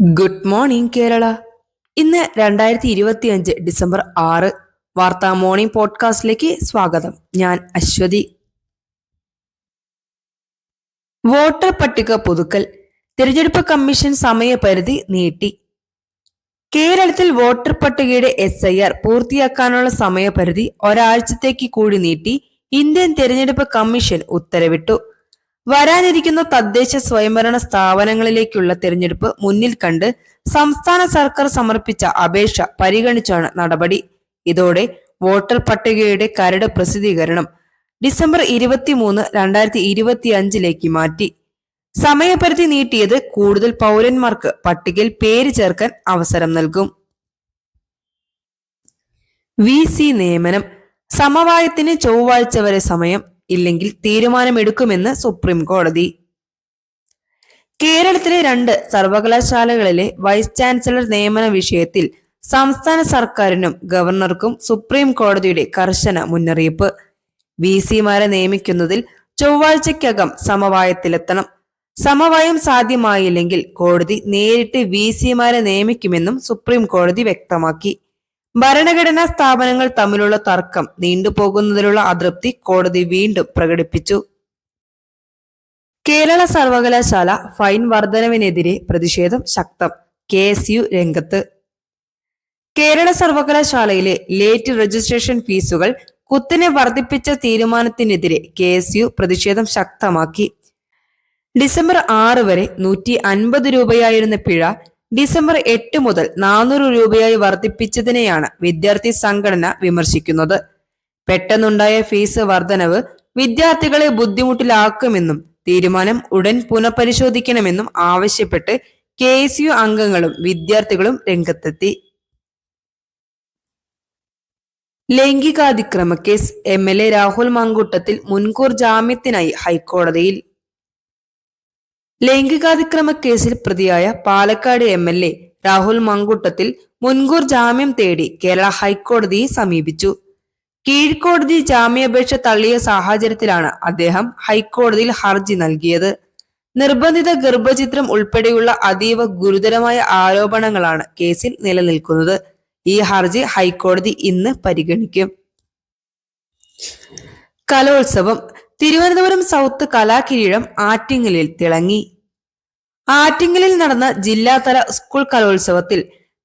Good morning Kerala ഇന്ന് രണ്ടായിരത്തി ഇരുപത്തി അഞ്ച് ഡിസംബർ ആറ് വാർത്താ മോർണിംഗ് പോഡ്കാസ്റ്റിലേക്ക് സ്വാഗതം. ഞാൻ അശ്വതി. വോട്ടർ പട്ടിക പുതുക്കൽ തിരഞ്ഞെടുപ്പ് കമ്മീഷൻ സമയപരിധി നീട്ടി. കേരളത്തിൽ വോട്ടർ പട്ടികയുടെ എസ് ഐ ആർ പൂർത്തിയാക്കാനുള്ള സമയപരിധി ഒരാഴ്ചത്തേക്ക് കൂടി നീട്ടി. ഇന്ത്യൻ തിരഞ്ഞെടുപ്പ് കമ്മീഷൻ ഉത്തരവിട്ടു. വരാനിരിക്കുന്ന തദ്ദേശ സ്വയംഭരണ സ്ഥാപനങ്ങളിലേക്കുള്ള തെരഞ്ഞെടുപ്പ് മുന്നിൽ കണ്ട് സംസ്ഥാന സർക്കാർ സമർപ്പിച്ച അപേക്ഷ പരിഗണിച്ചാണ് നടപടി. ഇതോടെ വോട്ടർ പട്ടികയുടെ കരട് പ്രസിദ്ധീകരണം ഡിസംബർ ഇരുപത്തിമൂന്ന് രണ്ടായിരത്തി ഇരുപത്തി അഞ്ചിലേക്ക് മാറ്റി. സമയപരിധി നീട്ടിയത് കൂടുതൽ പൗരന്മാർക്ക് പട്ടികയിൽ പേര് ചേർക്കാൻ അവസരം നൽകും. വി സി നിയമനം. സമവായത്തിന് ചൊവ്വാഴ്ച വരെ സമയം ഇല്ലെങ്കിൽ തീരുമാനമെടുക്കുമെന്ന് സുപ്രീം കോടതി. കേരളത്തിലെ രണ്ട് സർവകലാശാലകളിലെ വൈസ് ചാൻസലർ നിയമന വിഷയത്തിൽ സംസ്ഥാന സർക്കാരിനും ഗവർണർക്കും സുപ്രീം കോടതിയുടെ കർശന മുന്നറിയിപ്പ്. വി സിമാരെ നിയമിക്കുന്നതിൽ ചൊവ്വാഴ്ചയ്ക്കകം സമവായത്തിലെത്തണം. സമവായം സാധ്യമായില്ലെങ്കിൽ കോടതി നേരിട്ട് വി സിമാരെ നിയമിക്കുമെന്നും സുപ്രീം കോടതി വ്യക്തമാക്കി. ഭരണഘടനാ സ്ഥാപനങ്ങൾ തമ്മിലുള്ള തർക്കം നീണ്ടുപോകുന്നതിലുള്ള അതൃപ്തി കോടതി വീണ്ടും പ്രകടിപ്പിച്ചു. കേരള സർവകലാശാല ഫൈൻ വർധനവിനെതിരെ പ്രതിഷേധം ശക്തം. കെ എസ് യു രംഗത്ത്. കേരള സർവകലാശാലയിലെ ലേറ്റ് രജിസ്ട്രേഷൻ ഫീസുകൾ കുത്തിനെ വർദ്ധിപ്പിച്ച തീരുമാനത്തിനെതിരെ കെ എസ് യു പ്രതിഷേധം ശക്തമാക്കി. ഡിസംബർ ആറ് വരെ നൂറ്റി അൻപത് രൂപയായിരുന്ന പിഴ ഡിസംബർ എട്ട് മുതൽ നാനൂറ് രൂപയായി വർദ്ധിപ്പിച്ചതിനെയാണ് വിദ്യാർത്ഥി സംഘടന വിമർശിക്കുന്നത്. പെട്ടെന്നുണ്ടായ ഫീസ് വർധനവ് വിദ്യാർത്ഥികളെ ബുദ്ധിമുട്ടിലാക്കുമെന്നും തീരുമാനം ഉടൻ പുനഃപരിശോധിക്കണമെന്നും ആവശ്യപ്പെട്ട് കെ എസ് യു അംഗങ്ങളും വിദ്യാർത്ഥികളും രംഗത്തെത്തി. ലൈംഗികാതിക്രമ case M L A Rahul Mamkootathil മുൻകൂർ ജാമ്യത്തിനായി ഹൈക്കോടതിയിൽ ലൈംഗികാതിക്രമ കേസിൽ പ്രതിയായ Palakkad M L A Rahul Mamkootathil മുൻകൂർ ജാമ്യം തേടി കേരള ഹൈക്കോടതിയെ സമീപിച്ചു. കീഴ്ക്കോടതി ജാമ്യാപേക്ഷ തള്ളിയ സാഹചര്യത്തിലാണ് അദ്ദേഹം ഹൈക്കോടതിയിൽ ഹർജി നൽകിയത്. നിർബന്ധിത ഗർഭചിത്രം ഉൾപ്പെടെയുള്ള അതീവ ഗുരുതരമായ ആരോപണങ്ങളാണ് കേസിൽ നിലനിൽക്കുന്നത്. ഈ ഹർജി ഹൈക്കോടതി ഇന്ന് പരിഗണിക്കും. കലോത്സവം തിരുവനന്തപുരം സൗത്ത് കലാകിരീടം ആറ്റിങ്ങലിൽ തിളങ്ങി. ആറ്റിങ്ങലിൽ നടന്ന ജില്ലാതല സ്കൂൾ കലോത്സവത്തിൽ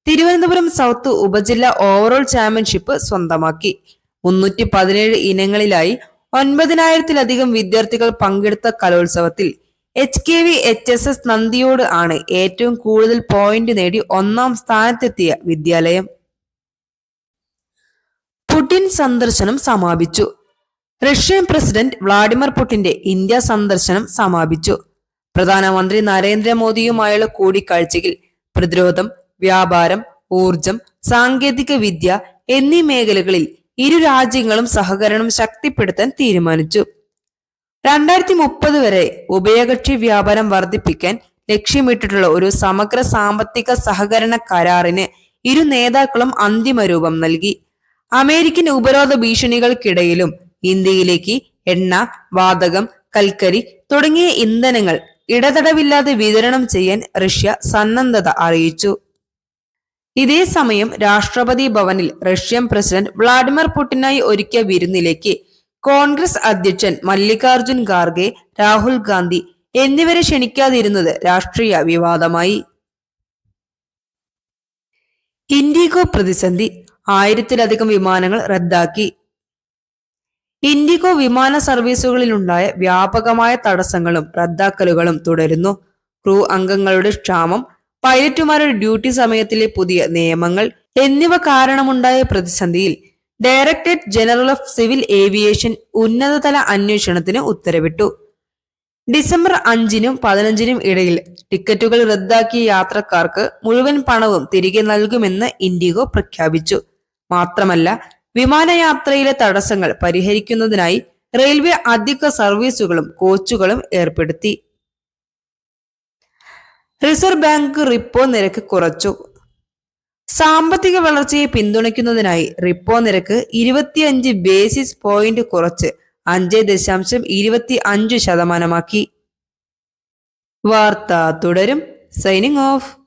തിരുവനന്തപുരം സൗത്ത് ഉപജില്ല ഓവറോൾ ചാമ്പ്യൻഷിപ്പ് സ്വന്തമാക്കി. മുന്നൂറ്റി പതിനേഴ് ഇനങ്ങളിലായി ഒൻപതിനായിരത്തിലധികം വിദ്യാർത്ഥികൾ പങ്കെടുത്ത കലോത്സവത്തിൽ H K V H S S Nandiyode ആണ് ഏറ്റവും കൂടുതൽ പോയിന്റ് നേടി ഒന്നാം സ്ഥാനത്തെത്തിയ വിദ്യാലയം. പുടിൻ സന്ദർശനം സമാപിച്ചു. റഷ്യൻ പ്രസിഡന്റ് വ്ളാഡിമിർ പുടിന്റെ ഇന്ത്യ സന്ദർശനം സമാപിച്ചു. പ്രധാനമന്ത്രി നരേന്ദ്രമോദിയുമായുള്ള കൂടിക്കാഴ്ചയിൽ പ്രതിരോധം വ്യാപാരം ഊർജം സാങ്കേതിക വിദ്യ എന്നീ മേഖലകളിൽ ഇരു രാജ്യങ്ങളും സഹകരണം ശക്തിപ്പെടുത്താൻ തീരുമാനിച്ചു. രണ്ടായിരത്തി മുപ്പത് വരെ ഉഭയകക്ഷി വ്യാപാരം വർദ്ധിപ്പിക്കാൻ ലക്ഷ്യമിട്ടിട്ടുള്ള ഒരു സമഗ്ര സാമ്പത്തിക സഹകരണ കരാറിന് ഇരു നേതാക്കളും അന്തിമ രൂപം നൽകി. അമേരിക്കൻ ഉപരോധ ഭീഷണികൾക്കിടയിലും ഇന്ത്യയിലേക്ക് എണ്ണ വാതകം കൽക്കരി തുടങ്ങിയ ഇന്ധനങ്ങൾ ഇടതടവില്ലാതെ വിതരണം ചെയ്യാൻ റഷ്യ സന്നദ്ധത അറിയിച്ചു. ഇതേ സമയം രാഷ്ട്രപതി ഭവനിൽ റഷ്യൻ പ്രസിഡന്റ് വ്ളാഡിമിർ പുടിനായി ഒരുക്കിയ വിരുന്നിലേക്ക് കോൺഗ്രസ് അധ്യക്ഷൻ മല്ലികാർജുൻ ഖാർഗെ രാഹുൽ ഗാന്ധി എന്നിവരെ ക്ഷണിക്കാതിരുന്നത് രാഷ്ട്രീയ വിവാദമായി. ഇൻഡിഗോ പ്രതിസന്ധി ആയിരത്തിലധികം വിമാനങ്ങൾ റദ്ദാക്കി. ഇൻഡിഗോ വിമാന സർവീസുകളിലുണ്ടായ വ്യാപകമായ തടസ്സങ്ങളും റദ്ദാക്കലുകളും തുടരുന്നു. ക്രൂ അംഗങ്ങളുടെ ക്ഷാമം പൈലറ്റുമാരുടെ ഡ്യൂട്ടി സമയത്തിലെ പുതിയ നിയമങ്ങൾ എന്നിവ കാരണമുണ്ടായ പ്രതിസന്ധിയിൽ directorate general of civil aviation ഉന്നതതല അന്വേഷണത്തിന് ഉത്തരവിട്ടു. ഡിസംബർ അഞ്ചിനും പതിനഞ്ചിനും ഇടയിൽ ടിക്കറ്റുകൾ റദ്ദാക്കിയ യാത്രക്കാർക്ക് മുഴുവൻ പണവും തിരികെ നൽകുമെന്ന് ഇൻഡിഗോ പ്രഖ്യാപിച്ചു. മാത്രമല്ല വിമാനയാത്രയിലെ തടസ്സങ്ങൾ പരിഹരിക്കുന്നതിനായി റെയിൽവേ അധിക സർവീസുകളും കോച്ചുകളും ഏർപ്പെടുത്തി. റിസർവ് ബാങ്ക് റിപ്പോ നിരക്ക് കുറച്ചു. സാമ്പത്തിക വളർച്ചയെ പിന്തുണയ്ക്കുന്നതിനായി റിപ്പോ നിരക്ക് ഇരുപത്തിയഞ്ച് ബേസിസ് പോയിന്റ് കുറച്ച് അഞ്ച് ദശാംശം ഇരുപത്തി അഞ്ച് ശതമാനമാക്കി. വാർത്ത തുടരും. Signing off